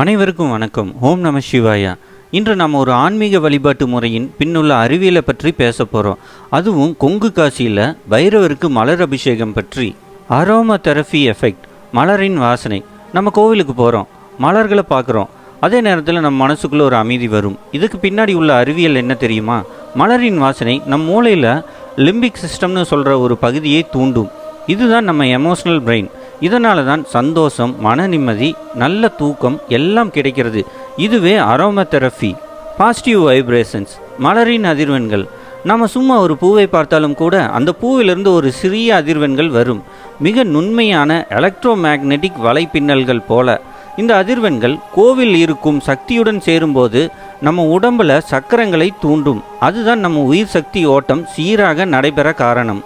அனைவருக்கும் வணக்கம். ஓம் நம சிவாயா. இன்று நம்ம ஒரு ஆன்மீக வழிபாட்டு முறையின் பின்னுள்ள அறிவியலை பற்றி பேச போகிறோம் அதுவும் கொங்கு காசியில் பைரவருக்கு மலர் அபிஷேகம் பற்றி. அரோமா தெரபி எஃபெக்ட் மலரின் வாசனை. நம்ம கோவிலுக்கு போகிறோம் மலர்களை பார்க்குறோம். அதே நேரத்தில் நம்ம மனசுக்குள்ளே ஒரு அமைதி வரும். இதுக்கு பின்னாடி உள்ள அறிவியல் என்ன தெரியுமா? மலரின் வாசனை நம் மூளையில் லிம்பிக் சிஸ்டம்னு சொல்கிற ஒரு பகுதியை தூண்டும். இதுதான் நம்ம எமோஷனல் பிரெயின். இதனால தான் சந்தோஷம் மன நிம்மதி நல்ல தூக்கம் எல்லாம் கிடைக்கிறது. இதுவே அரோமதெரபி பாசிட்டிவ் வைப்ரேஷன்ஸ் மலரின் அதிர்வெண்கள். நம்ம சும்மா ஒரு பூவை பார்த்தாலும் கூட அந்த பூவிலிருந்து ஒரு சிறிய அதிர்வெண்கள் வரும். மிக நுண்மையான எலக்ட்ரோ மேக்னெட்டிக் வலைப்பின்னல்கள் போல. இந்த அதிர்வெண்கள் கோவில் இருக்கும் சக்தியுடன் சேரும்போது நம்ம உடம்புல சக்கரங்களை தூண்டும். அதுதான் நம்ம உயிர் சக்தி ஓட்டம் சீராக நடைபெற காரணம்.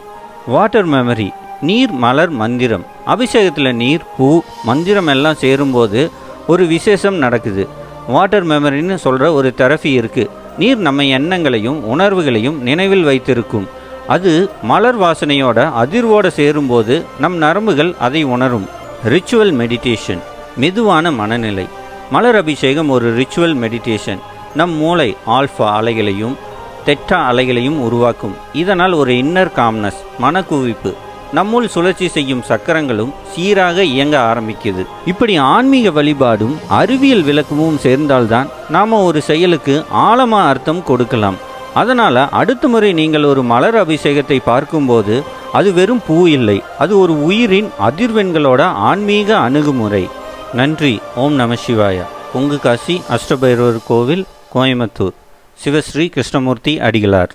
வாட்டர் மெமரி நீர் மலர் மந்திரம். அபிஷேகத்தில் நீர் பூ மந்திரம் எல்லாம் சேரும்போது ஒரு விசேஷம் நடக்குது. வாட்டர் மெமரின்னு சொல்கிற ஒரு தெரபி இருக்குது நீர் நம்ம எண்ணங்களையும் உணர்வுகளையும் நினைவில் வைத்திருக்கும். அது மலர் வாசனையோட அதிர்வோடு சேரும்போது நம் நரம்புகள் அதை உணரும். ரிச்சுவல் மெடிடேஷன் மெதுவான மனநிலை. மலர் அபிஷேகம் ஒரு ரிச்சுவல் மெடிடேஷன் நம் மூளை ஆல்ஃபா அலைகளையும் தெட்டா அலைகளையும் உருவாக்கும். இதனால் ஒரு இன்னர் காம்னஸ் மனக்குவிப்பு. நம்முள் சுழற்சி செய்யும் சக்கரங்களும் சீராக இயங்க ஆரம்பிக்குது. இப்படி ஆன்மீக வழிபாடும் அறிவியல் விளக்கமும் சேர்ந்தால்தான் நாம் ஒரு செயலுக்கு ஆழமாக அர்த்தம் கொடுக்கலாம். அதனால் அடுத்த முறை நீங்கள் ஒரு மலர் அபிஷேகத்தை பார்க்கும்போது அது வெறும் பூ இல்லை அது ஒரு உயிரின் அதிர்வெண்களோட ஆன்மீக அணுகுமுறை. நன்றி ஓம் நம சிவாயா. உங்கு காசி அஷ்டபைரவர் கோவில் கோயம்புத்தூர். சிவஸ்ரீ கிருஷ்ணமூர்த்தி அடிகளார்.